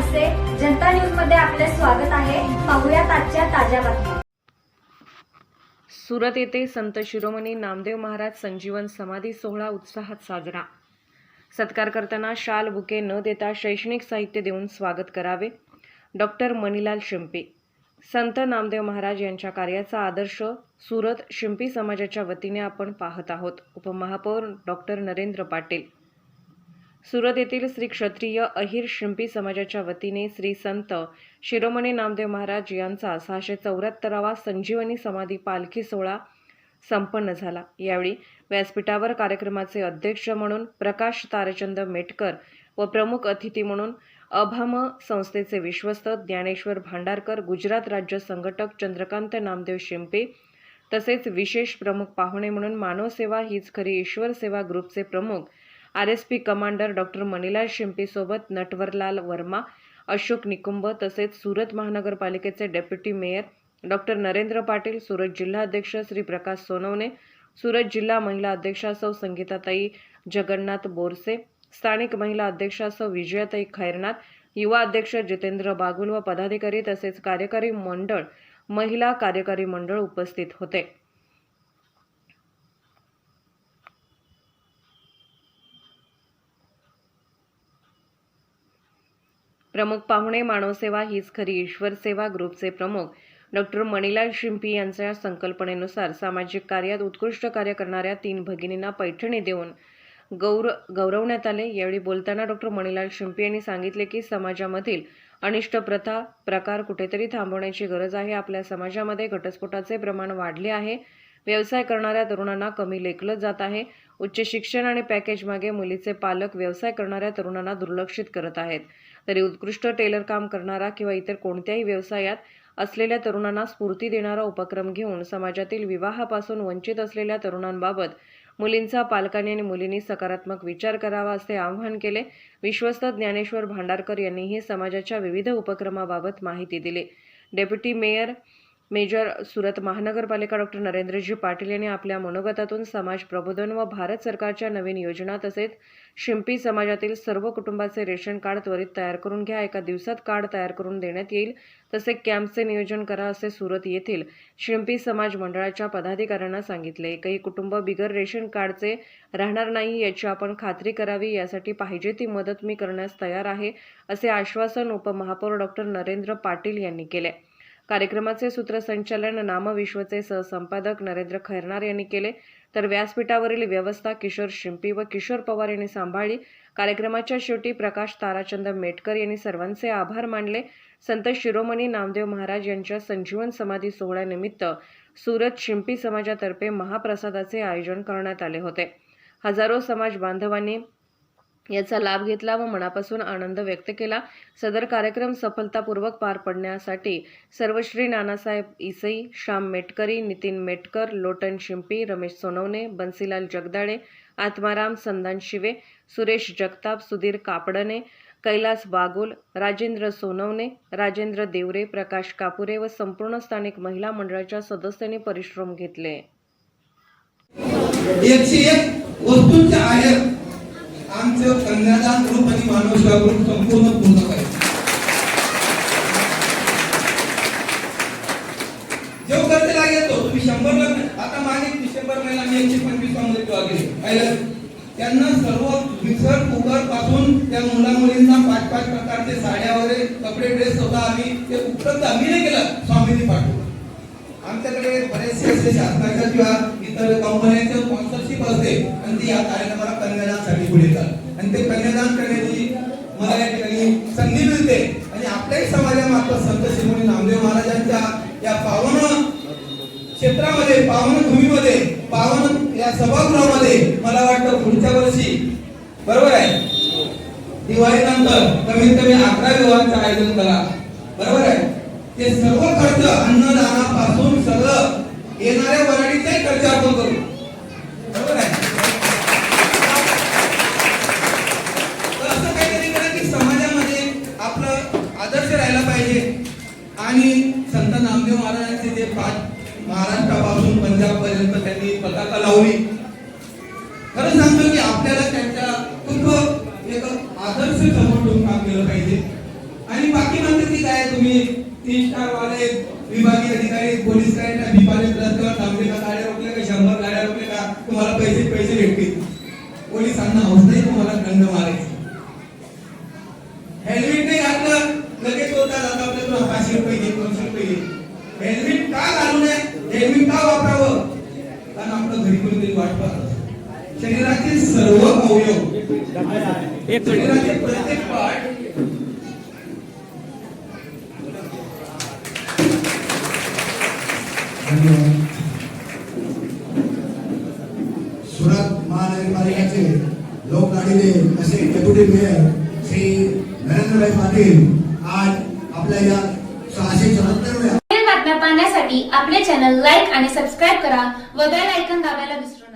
आरसे जनता न्यूजमध्ये आपले स्वागत आहे. पाहुयात आजच्या ताज्या बातम्या. सुरत येथे संत शिरोमणी नामदेव महाराज संजीवन समाधी सोहळा उत्साहात साजरा. सत्कार करताना शाल बुके न देता शैक्षणिक साहित्य देऊन स्वागत करावे. डॉक्टर मणिलाल शिंपी. संत नामदेव महाराज यांच्या कार्याचा आदर्श सुरत शिंपी समाजाच्या वतीने आपण पाहत आहोत. उपमहापौर डॉक्टर नरेंद्र पाटील. सुरत येथील श्री क्षत्रिय अहिर शिंपी समाजाच्या वतीने श्री संत शिरोमणी नामदेव महाराज यांचा सहाशे चौऱ्याहत्तरावा संजीवनी समाधी पालखी सोहळा संपन्न झाला. यावेळी व्यासपीठावर कार्यक्रमाचे अध्यक्ष म्हणून प्रकाश तारचंद मेटकर व प्रमुख अतिथी म्हणून अभाम संस्थेचे विश्वस्त ज्ञानेश्वर भांडारकर गुजरात राज्य संघटक चंद्रकांत नामदेव शिंपे तसेच विशेष प्रमुख पाहुणे म्हणून मानव सेवा हीच खरी ईश्वर सेवा ग्रुपचे प्रमुख R S P commander doctor Manilal शिंपीसोबत Natwarlal Verma Ashok Nikumbh तसेच सुरत महानगरपालिकेचे deputy mayor doctor Narendra Patil Surat जिल्हाध्यक्ष श्री प्रकाश सोनवणे सुरत जिल्हा महिला अध्यक्षा सौ संगीताताई जगन्नाथ बोरसे स्थानिक महिला अध्यक्षा सौ विजयाताई खैरनाथ युवा अध्यक्ष जितेंद्र बागुल व पदाधिकारी तसेच कार्यकारी मंडळ महिला कार्यकारी मंडळ उपस्थित होते. प्रमुख पाहुणे मानवसेवा हीच खरी ईश्वर सेवा ग्रुपचे प्रमुख. डॉक्टर मणिलाल शिंपी यांच्या संकल्पनेनुसार सामाजिक कार्यात उत्कृष्ट कार्य करणाऱ्या तीन भगिनींना पैठणी देऊन गौर गौरवण्यात आले. यावेळी बोलताना डॉक्टर मणिलाल शिंपी यांनी सांगितले की समाजामधील अनिष्ट प्रथा प्रकार कुठेतरी थांबवण्याची गरज आहे. आपल्या समाजामध्ये घटस्फोटाचे प्रमाण वाढले आहे. व्यवसाय करणाऱ्या तरुणांना कमी लेखलं जात आहे. उच्च शिक्षण आणि पॅकेज मागे मुलीचे पालक व्यवसाय करणाऱ्या तरुणांना दुर्लक्षित करत आहेत. तरी उत्कृष्ट टेलर काम करणारा किंवा इतर कोणत्याही व्यवसायात असलेल्या तरुणांना स्फूर्ती देणारा उपक्रम घेऊन समाजातील विवाहापासून वंचित असलेल्या तरुणांबाबत मुलींचा पालकांनी आणि मुलींनी सकारात्मक विचार करावा असे आवाहन केले. विश्वस्त ज्ञानेश्वर भांडारकर यांनीही समाजाच्या विविध उपक्रमाबाबत माहिती दिली. डेप्युटी मेयर मेजर सुरत महानगरपालिका डॉक्टर नरेंद्रजी पाटील यांनी आपल्या मनोगतातून समाज प्रबोधन व भारत सरकारच्या नवीन योजना तसेच शिंपी समाजातील सर्व कुटुंबाचे रेशन कार्ड त्वरित तयार करून घ्या. एका दिवसात कार्ड तयार करून देण्यात येईल. तसे कॅम्पचे नियोजन करा असे सुरत येथील शिंपी समाज मंडळाच्या पदाधिकाऱ्यांना सांगितले. एकही कुटुंब बिगर रेशन कार्डचे राहणार नाही याची आपण खात्री करावी. यासाठी पाहिजे ती मदत मी करण्यास तयार आहे असे आश्वासन उपमहापौर डॉक्टर नरेंद्र पाटील यांनी केले. कार्यक्रमाचे सूत्रसंचालन नामविश्वचे सहसंपादक नरेंद्र खैरनार यांनी केले. तर व्यासपीठावरील व्यवस्था किशोर शिंपी व किशोर पवार यांनी सांभाळली. कार्यक्रमाच्या शेवटी प्रकाश ताराचंद मेटकर यांनी सर्वांचे आभार मानले. संत शिरोमणी नामदेव महाराज यांच्या संजीवन समाधी सोहळ्यानिमित्त सुरत शिंपी समाजातर्फे महाप्रसादाचे आयोजन करण्यात आले होते. हजारो समाज बांधवांनी याचा लाभ घेतला व मनापासून आनंद व्यक्त केला. सदर कार्यक्रम सफलतापूर्वक पार पडण्यासाठी सर्वश्री नानासाहेब इसई श्याम मेटकरी नितीन मेटकर लोटन शिंपी रमेश सोनवणे बन्सीलाल जगदाळे आत्माराम संदान शिवे सुरेश जगताप सुधीर कापडणे कैलास बागुल राजेंद्र सोनवणे राजेंद्र देवरे प्रकाश कापुरे व संपूर्ण स्थानिक महिला मंडळाच्या सदस्यांनी परिश्रम घेतले. एकशे एक वस्तूंचे आहेर आमचं कन्यादान ग्रुप आणि मानव ग्रुप संपूर्ण पूर्ण करेल जो करतेला येतो तुम्ही शंभर लग्न आता मागे डिसेंबर महिना मी एकशे पंचवीसमध्ये आले पाहिलं? त्यांना सर्व मिक्सर कुकरपासून त्या मुला मुलींना पाच पाच प्रकारचे साड्या वगैरे कपडे ड्रेस होता आम्ही ते उपलब्ध आम्ही नाही केलं स्वामींनी पाठवलं आमच्याकडे बरेचसे असे शासनाच्या किंवा इतर कंपन्यांचे स्पॉन्सरशिप असते आणि ती या कार्यक्रमाला कन्यादानसाठी पुढे येतात आणि ते कन्यादान करण्याची मला या ठिकाणी संधी मिळते. आणि आपल्याही समाजामार्फत संत शिरोमणी नामदेव महाराजांच्या या पावन क्षेत्रामध्ये पावन भूमीमध्ये पावन या सभागृहामध्ये मला वाटतं पुढच्या वर्षी बरोबर आहे? दिवाळीनंतर कमीत कमी अकरा विवाहांचं आयोजन करा. बरोबर आहे? ते सर्व खर्च अन्नदानापासून येणाऱ्या वराडीचाही खर्च आपण करू. बरोबर आहे? तर असं काहीतरी करा की समाजामध्ये आपलं आदर्श राहायला पाहिजे. आणि संत नामदेव महाराजांचे जे पाच महाराष्ट्रापासून पंजाब पर्यंत त्यांनी पताका लावली. खरं सांगतो की आपल्याला त्यांच्या खूप एक आदर्श समोर ठेवून काम केलं पाहिजे. आणि आहे तुम्ही तीन स्टार वाले विभागीय अधिकारी पोलीस काय ना भिपाले रस्त्यावर थांबले का गाड्या रोखल्या का? शंभर गाड्या रोखल्या का? तुम्हाला पैसे पैसे भेटतील. पोलिसांना हौस नाही तुम्हाला दंड मारायचे. हेल्मेट नाही घातलं लगेच होता जाता आपल्याकडून पाचशे रुपये घे दोनशे रुपये घे. हेल्मेट का घालू नये? हेल्मेट का वापरावं? कारण आपलं घरी कोणीतरी वाट पाहत असतं. शरीरातील सर्व अवयव शरीराचे प्रत्येक पार्ट धन्यवाद सुरत महानगरपालिकेचे लोकलाडीले असे डेप्युटी मेयर श्री नरेंद्रभाई पाटील आज आपल्या या सहाशे चौऱ्याहत्तर बातम्या पाहण्यासाठी आपले चॅनल लाईक आणि सबस्क्राईब करा व बेल आयकन दाबायला विसरू